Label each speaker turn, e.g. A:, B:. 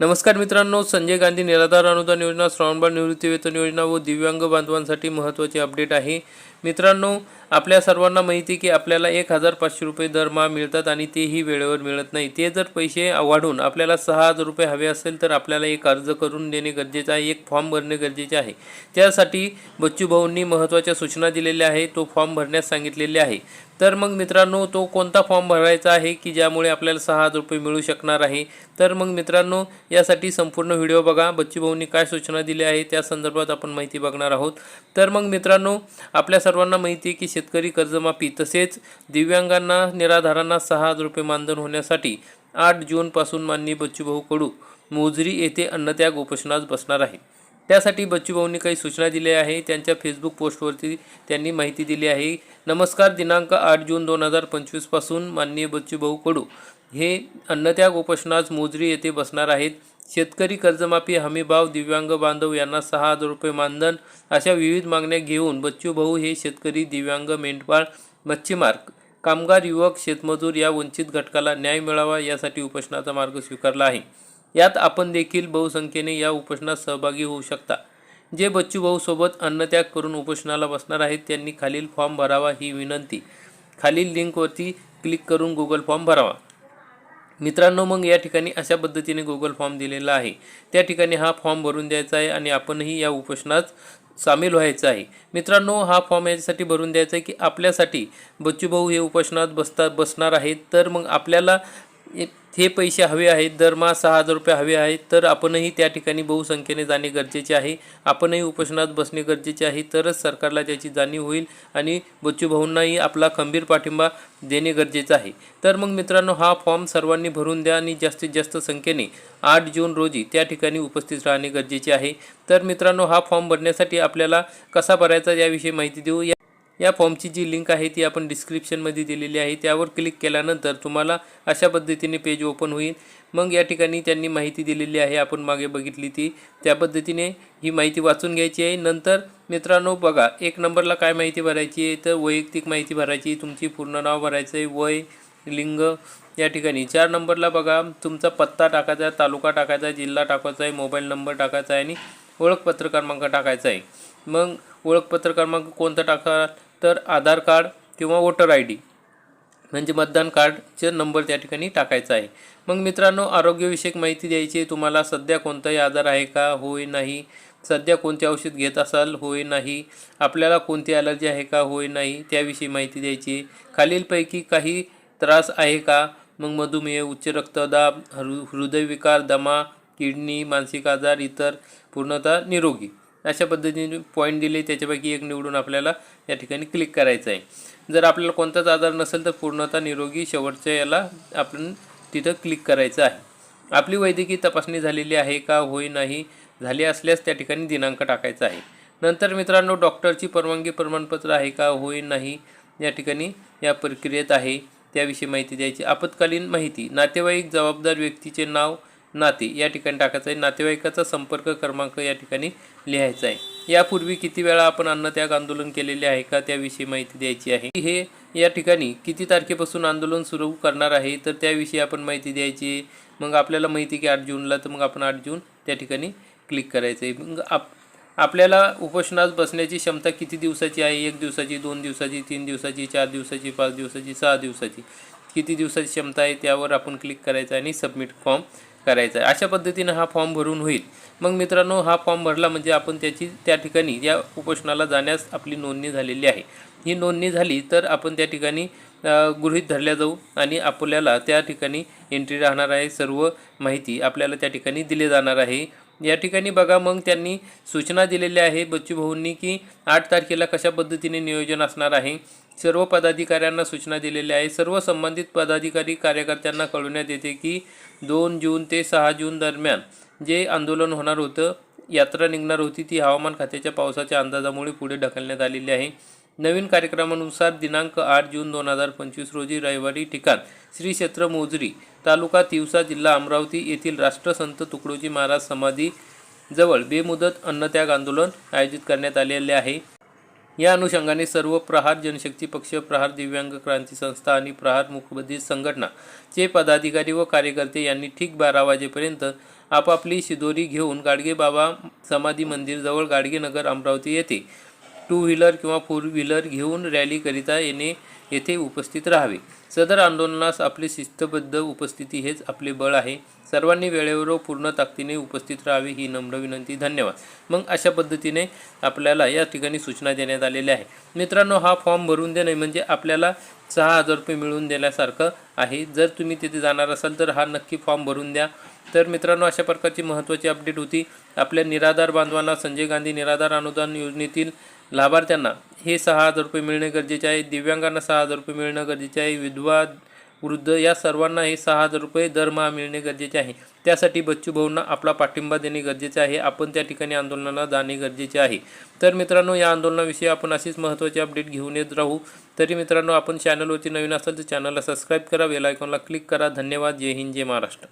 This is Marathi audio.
A: नमस्कार मित्रांनो संजय गांधी निराधार अनुदान योजना श्रावणबाळ निवृत्तीवेतन योजना व दिव्यांग बांधवांसाठी महत्त्वाची अपडेट आहे. मित्रांनो आपल्या सर्वांना माहिती की आपल्याला एक हजार पाचशे रुपये दरमहा मिळतात आणि तेही वेळेवर मिळत नाही. ते जर पैसे वाढून आपल्याला सहा हजार रुपये हवे असेल तर आपल्याला एक अर्ज करून देणे गरजेचं आहे एक फॉर्म भरणे गरजेचे आहे. त्यासाठी बच्चू भाऊंनी महत्त्वाच्या सूचना दिलेल्या आहे तो फॉर्म भरण्यास सांगितलेले आहे. तर मग मित्रांनो तो कोणता फॉर्म भरायचा आहे की ज्यामुळे आपल्याला सहा हजार रुपये मिळू शकणार आहे? तर मग मित्रांनो यासाठी संपूर्ण व्हिडिओ बघा. बच्चूभाऊंनी काय सूचना दिल्या आहे त्या संदर्भात आपण माहिती बघणार आहोत. तर मग मित्रांनो आपल्या सर्वांना माहिती आहे की शेतकरी कर्जमाफी तसेच दिव्यांगांना निराधारांना सहा हजार रुपये मानधन होण्यासाठी आठ जूनपासून माननीय बच्चूभाऊ कडू मोजरी येथे अन्नत्याग उपोषणास बसणार आहे. त्यासाठी बच्चूभाऊंनी काही सूचना दिल्या आहे. त्यांच्या फेसबुक पोस्टवरती त्यांनी माहिती दिली आहे. नमस्कार दिनांक आठ जून दोन हजार पंचवीसपासून माननीय बच्चूभाऊ कडू हे अन्नत्याग उपोषणास मोजरी येथे बसणार आहेत. शेतकरी कर्जमाफी हमीभाव दिव्यांग बांधव यांना सहा हजार रुपये मानधन अशा विविध मागण्या घेऊन बच्चूभाऊ हे शेतकरी दिव्यांग मेंढपाळ मच्छीमार कामगार युवक शेतमजूर या वंचित घटकाला न्याय मिळावा यासाठी उपोषणाचा मार्ग स्वीकारला आहे. यात आपण देखील बहुसंख्येने या उपोषणात सहभागी होऊ शकता. जे बच्चूभाऊ सोबत अन्नत्याग करून उपोषणाला बसणार आहेत त्यांनी खालील फॉर्म भरावा ही विनंती. खालील लिंकवरती क्लिक करून गुगल फॉर्म भरावा. मित्रांनो मग या ठिकाणी अशा पद्धतीने गुगल फॉर्म दिलेला आहे. त्या ठिकाणी हा फॉर्म भरून द्यायचा आहे आणि आपणही या उपोषणात सामील व्हायचं आहे. मित्रांनो हा फॉर्म याच्यासाठी भरून द्यायचा आहे की आपल्यासाठी बच्चूभाऊ हे उपोषणात बसता बसणार आहेत. तर मग आपल्याला हे पैसे हवे आहेत दरमहा सहा हजार रुपये हवे आहेत तर आपणही त्या ठिकाणी बहुसंख्येने जाणे गरजेचे आहे. आपणही उपोषणात बसणे गरजेचे आहे तरच सरकारला त्याची जाणीव होईल आणि बच्चूभाऊंनाही आपला खंबीर पाठिंबा देणे गरजेचं आहे. तर मग मित्रांनो हा फॉर्म सर्वांनी भरून द्या आणि जास्तीत जास्त संख्येने आठ जून रोजी त्या ठिकाणी उपस्थित राहणे गरजेचे आहे. तर मित्रांनो हा फॉर्म भरण्यासाठी आपल्याला कसा भरायचा याविषयी माहिती देऊ. या या फॉर्मची जी लिंक आहे ती आपण डिस्क्रिप्शनमध्ये दिलेली आहे. त्यावर क्लिक केल्यानंतर तुम्हाला अशा पद्धतीने पेज ओपन होईल. मग या ठिकाणी त्यांनी माहिती दिलेली आहे. आपण मागे बघितली ती. त्या पद्धतीने ही माहिती वाचून घ्यायची आहे. नंतर मित्रांनो बघा एक नंबरला काय माहिती भरायची आहे? तर वैयक्तिक माहिती भरायची. तुमची पूर्ण नाव भरायचं आहे. वय लिंग या ठिकाणी. चार नंबरला बघा तुमचा पत्ता टाकायचा तालुका टाकायचा आहे जिल्हा टाकायचा आहे मोबाईल नंबर टाकायचा आहे आणि ओळखपत्र क्रमांक टाकायचा आहे. मग ओळखपत्र क्रमांक कोणता टाका तर आधार कार्ड किंवा वोटर आय डी. म्हणजे मतदान कार्डचे नंबर त्या ठिकाणी टाकायचा आहे. मग मित्रांनो आरोग्यविषयक माहिती द्यायची आहे. तुम्हाला सध्या कोणताही आजार आहे का? होय नाही. सध्या कोणते औषध घेत असाल? होय नाही. आपल्याला कोणती ॲलर्जी आहे का? होय नाही. त्याविषयी माहिती द्यायची खालीलपैकी काही त्रास आहे का? मग मधुमेह उच्च रक्तदाब हृ हृदयविकार दमा किडनी मानसिक आजार इतर पूर्णतः निरोगी. अशा पद्धतीने पॉईंट दिले त्याच्यापैकी एक निवडून आपल्याला या ठिकाणी क्लिक करायचं आहे. जर आपल्याला कोणताच आजार नसेल तर पूर्णतः निरोगी शेवटच्या याला आपण तिथं क्लिक करायचं आहे. आपली वैद्यकीय तपासणी झालेली आहे का होय नाही झाली असल्यास त्या ठिकाणी दिनांक टाकायचा आहे. नंतर मित्रांनो डॉक्टरची परवानगी प्रमाणपत्र आहे का होय नाही या ठिकाणी या प्रक्रियेत आहे. त्याविषयी माहिती द्यायची. आपत्कालीन माहिती. नातेवाईक जबाबदार व्यक्तीचे नाव नाते. या ठिकाणी टाकायचं आहे. नातेवाईकाचा संपर्क क्रमांक या ठिकाणी लिहायचा आहे. यापूर्वी किती वेळा आपण अन्नत्याग आंदोलन केलेले आहे का? त्याविषयी माहिती द्यायची आहे. हे या ठिकाणी किती तारखेपासून आंदोलन सुरू करणार आहे? तर त्याविषयी आपण माहिती द्यायची आहे. मग आपल्याला माहिती की आठ जूनला तर मग आपण आठ जून त्या ठिकाणी क्लिक करायचं आहे. मग आप आपल्याला उपोषणात बसण्याची क्षमता किती दिवसाची आहे? एक दिवसाची दोन दिवसाची तीन दिवसाची चार दिवसाची पाच दिवसाची सहा दिवसाची किती दिवसाची क्षमता आहे? त्यावर आपण क्लिक करायचं आणि सबमिट फॉर्म करायचा आहे. अशा पद्धतीनं हा फॉर्म भरून होईल. मग मित्रांनो हा फॉर्म भरला म्हणजे आपण त्याची त्या ठिकाणी या उपोषणाला जाण्यास आपली नोंदणी झालेली आहे. ही नोंदणी झाली तर आपण त्या ठिकाणी गृहित गृहीत धरल्या जाऊ आणि आपल्याला त्या ठिकाणी एंट्री राहणार आहे. सर्व माहिती आपल्याला त्या ठिकाणी दिली जाणार आहे. या ठिकाणी बघा मग त्यांनी सूचना दिलेल्या आहे बच्चू भाऊंनी की आठ तारखेला कशा पद्धतीने नियोजन असणार आहे. सर्व पदाधिकाऱ्यांना सूचना दिलेल्या आहे सर्व संबंधित पदाधिकारी कार्यकर्त्यांना कळवण्यात येते की दोन जून ते सहा जून दरम्यान जे आंदोलन होणार होतं यात्रा निघणार होती ती हवामान खात्याच्या पावसाच्या अंदाजामुळे पुढे ढकलण्यात आलेली आहे. नवीन कार्यक्रमानुसार दिनांक आठ जून दोन हजार पंचवीस रोजी रविवारी ठिकाण श्री क्षेत्र मोजरी तालुका तिवसा जिल्हा अमरावती येथील राष्ट्रसंत तुकडोजी महाराज समाधी जवळ बेमुदत अन्नत्याग आंदोलन आयोजित करण्यात आलेले आहे. या अनुषंगाने सर्व प्रहार जनशक्ती पक्ष प्रहार दिव्यांग क्रांती संस्था आणि प्रहार मुखबधिर संघटना चे पदाधिकारी व कार्यकर्ते यांनी ठीक बारा वाजेपर्यंत आपापली शिदोरी घेऊन गाडगेबाबा समाधी मंदिरजवळ गाडगेनगर अमरावती येथे टू व्हीलर किंवा फोर व्हीलर घेऊन रॅलीकरिता येणे येथे उपस्थित राहावे. सदर आंदोलनास आपली शिस्तबद्ध उपस्थिती हेच आपले बळ आहे. सर्वांनी वेळेवर पूर्ण ताकदीने उपस्थित राहावे ही नम्र विनंती. धन्यवाद. मग अशा पद्धतीने आपल्याला या ठिकाणी सूचना देण्यात आलेल्या आहे मित्रांनो हा फॉर्म भरून देणे म्हणजे आपल्याला सहा हजार रुपये मिळवून देण्यासारखं आहे. जर तुम्ही तिथे जाणार असाल तर हा नक्की फॉर्म भरून द्या. तर मित्रांनो अशा प्रकारची महत्त्वाची अपडेट होती. आपल्या निराधार बांधवांना संजय गांधी निराधार अनुदान योजनेतील लाभार्थ्यांना हे सहा हजार रुपये मिळणे गरजेचे आहे. दिव्यांगांना सहा हजार रुपये मिळणं गरजेचे आहे. विधवा वृद्ध या सर्वांना हे सहा हजार रुपये दरमहा मिळणे गरजेचे आहे. त्यासाठी बच्चू भाऊंना आपला पाठिंबा देणे गरजेचे आहे. आपण त्या ठिकाणी आंदोलनाला जाणे गरजेचे आहे. तर मित्रांनो या आंदोलनाविषयी आपण अशीच महत्त्वाची अपडेट घेऊन येत राहू. तरी मित्रांनो आपण चॅनलवरती नवीन असाल तर चॅनलला सबस्क्राईब करा. बेल आयकॉनला क्लिक करा. धन्यवाद. जय हिंद. जय महाराष्ट्र.